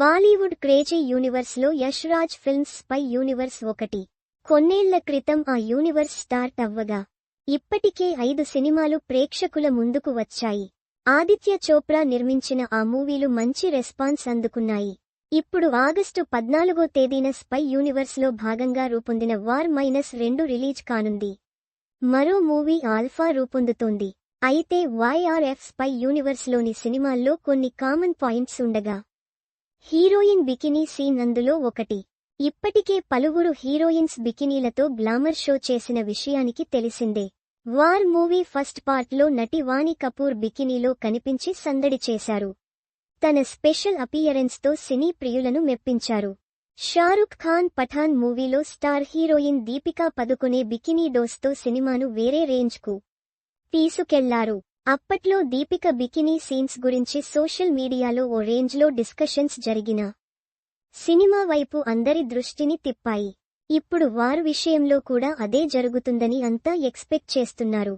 Bollywood crazy యూనివర్స్లో Yash Raj films spy universe ఒకటి. కొన్నేళ్ళ క్రితం ఆ యూనివర్స్ స్టార్ట్ అవ్వగా ఇప్పటికే ఐదు సినిమాలు ప్రేక్షకుల ముందుకు వచ్చాయి. ఆదిత్య చోప్రా నిర్మించిన ఆ మూవీలు మంచి రెస్పాన్స్ అందుకున్నాయి. ఇప్పుడు ఆగస్టు పద్నాలుగో తేదీన స్పై యూనివర్స్లో భాగంగా రూపొందిన వార్ మైనస్ రెండు రిలీజ్ కానుంది. మరో మూవీ ఆల్ఫా రూపొందుతోంది. అయితే వైఆర్ఎఫ్ స్పై యూనివర్స్లోని సినిమాల్లో కొన్ని కామన్ పాయింట్స్ ఉండగా హీరోయిన్ బికినీ సీన్ అందులో ఒకటి. ఇప్పటికే పలువురు హీరోయిన్స్ బికినీలతో గ్లామర్ షో చేసిన విషయానికి తెలిసిందే. వార్ మూవీ ఫస్ట్ పార్ట్లో నటి వాణి కపూర్ బికినీలో కనిపించి సందడి చేశారు. తన స్పెషల్ అపియరెన్స్తో సినీ ప్రియులను మెప్పించారు. షారుఖ్ ఖాన్ పఠాన్ మూవీలో star heroine Deepika Padukone bikini డోస్తో సినిమాను వేరే రేంజ్కు తీసుకెళ్ళారు. అప్పట్లో దీపిక బికినీ సీన్స్ గురించి సోషల్ మీడియాలో ఓ రేంజ్లో డిస్కషన్స్ జరిగినా సినిమా వైపు అందరి దృష్టిని తిప్పాయి. ఇప్పుడు వారు విషయంలో కూడా అదే జరుగుతుందని అంతా ఎక్స్పెక్ట్ చేస్తున్నారు.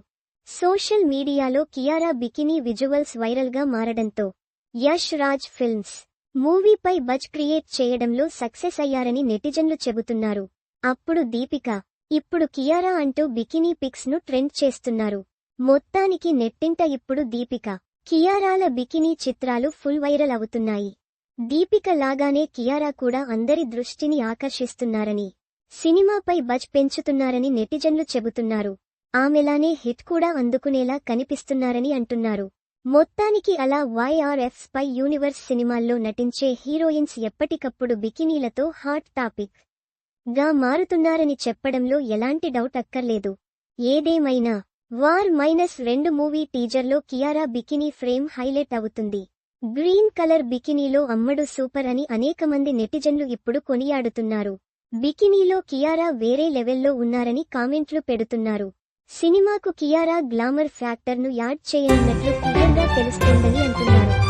సోషల్ మీడియాలో కియారా బికినీ విజువల్స్ వైరల్గా మారడంతో యష్ రాజ్ ఫిల్మ్స్ మూవీపై బజ్ క్రియేట్ చేయడంలో సక్సెస్ అయ్యారని నెటిజన్లు చెబుతున్నారు. అప్పుడు దీపిక ఇప్పుడు కియారా అంటూ బికినీ పిక్స్ను ట్రెండ్ చేస్తున్నారు. మొత్తానికి నెట్టింట ఇప్పుడు దీపిక. కియారాల బికినీ చిత్రాలు ఫుల్ వైరల్ అవుతున్నాయి. దీపిక లాగానే కియారా కూడా అందరి దృష్టిని ఆకర్షిస్తున్నారని సినిమాపై బజ్ పెంచుతున్నారని నెటిజన్లు చెబుతున్నారు. ఆమెలానే హిట్ కూడా అందుకునేలా కనిపిస్తున్నారని అంటున్నారు. మొత్తానికి అలా వైఆర్ఎఫ్ స్పై యూనివర్స్ సినిమాల్లో నటించే హీరోయిన్స్ ఎప్పటికప్పుడు బికినీలతో హాట్ టాపిక్. గా మారుతున్నారని చెప్పడంలో ఎలాంటి డౌట్ అక్కర్లేదు. ఏదేమైనా వార్ మైనస్ రెండు మూవీ టీజర్లో కియారా బికినీ ఫ్రేమ్ హైలైట్ అవుతుంది. గ్రీన్ కలర్ బికినీలో అమ్మడు సూపర్ అని అనేక మంది నెటిజన్లు ఇప్పుడు కొనియాడుతున్నారు. బికినీలో కియారా వేరే లెవెల్లో ఉన్నారని కామెంట్లు పెడుతున్నారు. సినిమాకు కియారా గ్లామర్ ఫ్యాక్టర్ను యాడ్ చేయనున్నట్లు క్లియర్గా తెలుస్తోందని అంటున్నారు.